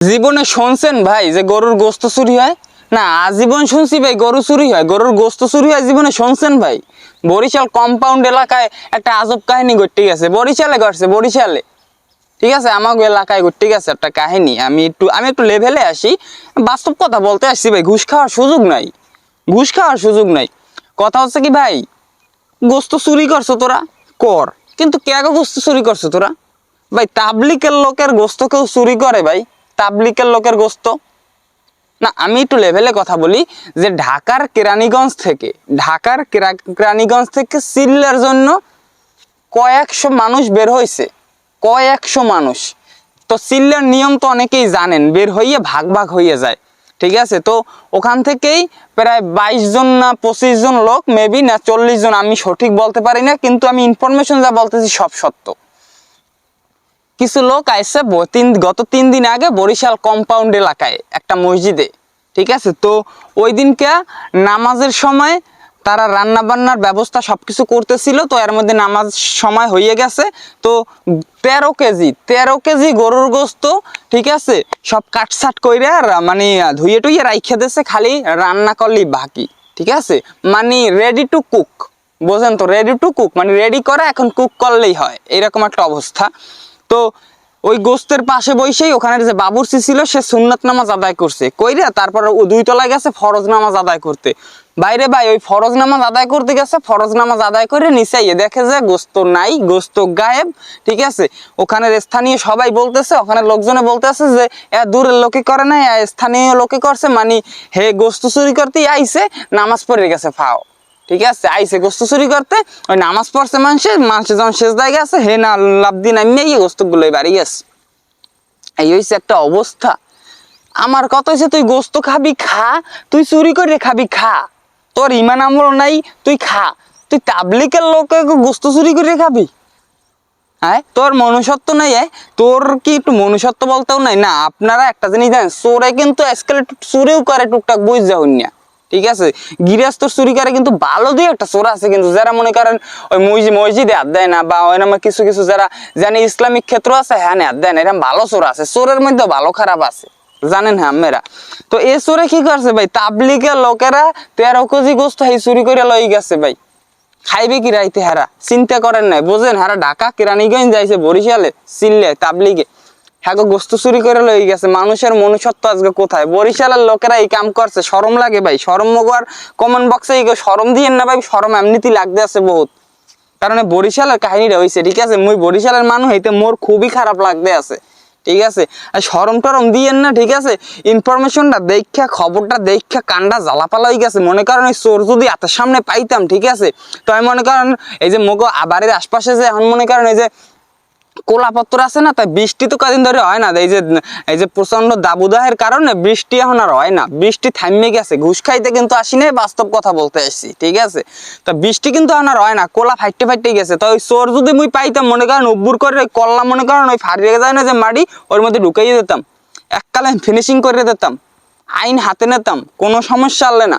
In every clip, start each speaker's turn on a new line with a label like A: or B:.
A: জীবনে শুনছেন ভাই যে গরুর গোস্ত চুরি হয়? না, আজীবন শুনছি ভাই, গরু চুরি হয়। গরুর গোস্ত চুরি হয় জীবনে শুনছেন ভাই? বরিশাল কম্পাউন্ড এলাকায় একটা আজব কাহিনী ঘটে গেছে। বরিশালে ঘটছে, বরিশালে। ঠিক আছে? আমাকে এলাকায় ঘটে গেছে একটা কাহিনী। আমি একটু আমি একটু লেভেলে আসি। বাস্তব কথা বলতে আসছি ভাই, ঘুষ খাওয়ার সুযোগ নাই। ঘুষ খাওয়ার সুযোগ নাই। কথা হচ্ছে কি ভাই, গোস্ত চুরি করছ তোরা? কর। কিন্তু কে গোস্ত চুরি করছ তোরা? ভাই, তাবলিকের লোকের গোস্ত কেউ চুরি করে ভাই? তাবলিকের লোকের গোস্ত। না, আমি একটু লেভেলে কথা বলি যে ঢাকার কেরানীগঞ্জ থেকে, ঢাকার কেরা- কেরানীগঞ্জ থেকে সিল্লার জন্য কয়েকশো মানুষ বের হয়েছে কয়েকশো মানুষ। তো সিল্লার নিয়ম তো অনেকেই জানেন, বের হইয়ে ভাগ ভাগ হইয়ে যায়। ঠিক আছে? তো ওখান থেকেই প্রায় বাইশ জন না পঁচিশ জন লোক মেবি না চল্লিশ জন, আমি সঠিক বলতে পারি না, কিন্তু আমি ইনফরমেশন যা বলতেছি সব সত্য। কিছু লোক আইসে তিন, গত তিন দিন আগে বরিশাল কম্পাউন্ড এলাকায়, একটা মসজিদে, ঠিক আছে? তো ওই দিনকে নামাজের সময় তারা রান্না বান্নার ব্যবস্থা সবকিছু করতেছিল, তো এর মধ্যে নামাজ সময় হয়ে গেছে। তো তেরো কেজি তেরো কেজি গরুর গোস্ত, ঠিক আছে? সব কাটসাট আর মানে ধুয়ে টুইয়ে রাইখে দিয়েছে খালি রান্না করলেই বাকি, ঠিক আছে? মানে রেডি টু কুক বোঝেন তো? রেডি টু কুক মানে রেডি করা, এখন কুক করলেই হয়, এরকম একটা অবস্থা। তো ওই গোস্তের পাশে বসেই ওখানে যে বাবুরসি ছিল, সে সুন্নত নামাজ আদায় করছে। কইরা তারপর ও দুই তলায় গেছে ফরজ নামাজ আদায় করতে। বাইরে ভাই, ওই ফরজ নামাজ আদায় করতে গেছে, ফরজ নামাজ আদায় করে নিচাইয়ে দেখে যে গোস্ত নাই, গোস্ত গায়েব, ঠিক আছে? ওখানের স্থানীয় সবাই বলতেছে, ওখানে লোকজনে বলতেছে যে, এ দূরের লোকে করে না এ স্থানীয় লোকে করছে মানে হে গোস্ত চুরি করতে আইছে, নামাজ পড়ে গেছে, ফাও। ঠিক আছে আইসে গোস্ত চুরি করতে, ওই নামাজ পড়ছে মানুষের মানুষের যখন শেষ জায়গা আছে, হে না, লাভ দিন, আমি এই গোস্তগুলো বাড়ি গেছে এই হয়েছে একটা অবস্থা। আমার কথা হচ্ছে তুই গোস্ত খাবি, খা, তুই চুরি করে খাবি, খা। তোর ইমান আমল নাই, তুই খা। তুই তাবলিকের লোকে গোস্ত চুরি করে খাবি? হ্যাঁ তোর মনুষ্যত্ব নাই হ্যাঁ? তোর কি একটু মনুষ্যত্ব বলতেও নাই? না, আপনারা একটা জিনিস জানেন, চোরে কিন্তু আজকাল চুরিও করে টুকটাক, বুঝ যাউন না ঠিক আছে? গিরাস্তর চুরি করে কিন্তু ভালো দিয়ে একটা চোর আছে কিন্তু যারা মনে করেন ওই মসজিদ মসজিদে হাত দেয় না বা ওই নামে কিছু কিছু যারা জানে ইসলামিক ক্ষেত্র আছে হ্যাঁ হাত দেয় না, এরকম ভালো চোর আছে। চোরের মধ্যে ভালো খারাপ আছে। জানেন হ্যাঁ মেয়েরা তো এ চোরে কি করছে ভাই? তাবলিকের লোকেরা তেরো কেজি গোস্ত এই চুরি করে লই গেছে ভাই। খাইবে কি রাইতে হারা? চিন্তা করেন নাই। বোঝেন হারা ঢাকা কেরানীগঞ্জ যাইছে বরিশালে সিল্লে তাবলিগে। হ্যাঁ গোস্ত চুরি করে লই গেছে। মানুষের মনুষ্যত্ব আজকে কোথায়? বরিশালের লোকেরা এই কাম করছে। শরম লাগে ভাই, শরম মগুয়ার কমেন্ট বক্সে এই শরম দিয়েন না ভাই, শরম এমনিতেই লাগতে আছে বহুত। কারণ বরিশালের কাহিনীটা হয়েছে ঠিক আছে? মুই বরিশালের মানুষ হইতে মোর খুবই খারাপ লাগতে আছে, ঠিক আছে? আর সরম টরম দিয়েন না, ঠিক আছে? ইনফরমেশনটা দেখা খবরটা দেখা কান্ডা জ্বালাপালা হয়ে গেছে। মনে করেন ওই চোর যদি হাতের সামনে পাইতাম, ঠিক আছে? তো আমি মনে করেন, এই যে মগো বাড়ির আশপাশে যে, এখন মনে করেন এই যে কোলাপত্র আছে না, তাই বৃষ্টি তো কদিন ধরে হয় না। এই যে এই যে প্রচণ্ড দাবুদাহের কারণে বৃষ্টি এখন আর হয় না। বৃষ্টি থামে গেছে, ঘুষ খাইতে কিন্তু আসি নাই, বাস্তব কথা বলতে আসছি, ঠিক আছে? তো বৃষ্টি কিন্তু এখন আর হয় না, কোলা ফাইটে ফাইটে গেছে। তো ওই চোর যদি মুই পাইতাম, মনে করেন উব্বুর করে ওই কল্লা, মনে করেন ওই ফাড়িয়ে যায় না যে মাটি ওর মধ্যে ঢুকাইয়ে দিতাম। এককালে ফিনিশিং করে দিতাম। আইন হাতে নিতাম, কোনো সমস্যা হলে না।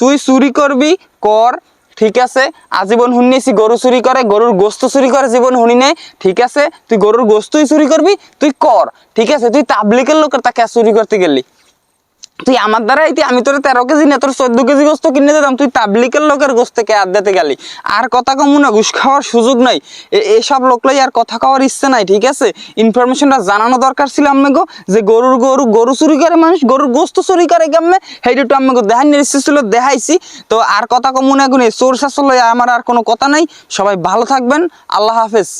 A: তুই চুরি করবি, কর ঠিক আছে? আজীবন শুনিছি গরু চুরি করে, গরুর গোস্ত চুরি করে, জীবন শুনি নাই। ঠিক আছে? তুই গরুর গোস্তই চুরি করবি, তুই কর। ঠিক আছে? তুই তাবলিকের লোকের তাকে চুরি করতে গেলি। তুই আমার দ্বারা এটি আমি তোর তেরো কেজি না, তোর চোদ্দ কেজি গোস্ত কিনে দিতাম, তুই তাবলিকের লোকের গোস্ত কে দিতে গেলি? আর কথা কমু না, ঘুষ খাওয়ার সুযোগ নাই। এসব লোকলাই আর কথা খাওয়ার ইচ্ছে নাই, ঠিক আছে? ইনফরমেশনটা জানানো দরকার ছিল আমাকে যে গরুর গরু গরু চুরি করে মানুষ, গরুর গোস্ত চুরি করে কেমনে? সেইটা আমাকে দেখাই নিচ্ছে ছিল, দেখাইছি। তো আর কথা কমু না, এখন এই চোর শাসল আমার আর কোনো কথা নাই। সবাই ভালো থাকবেন, আল্লাহ হাফেজ।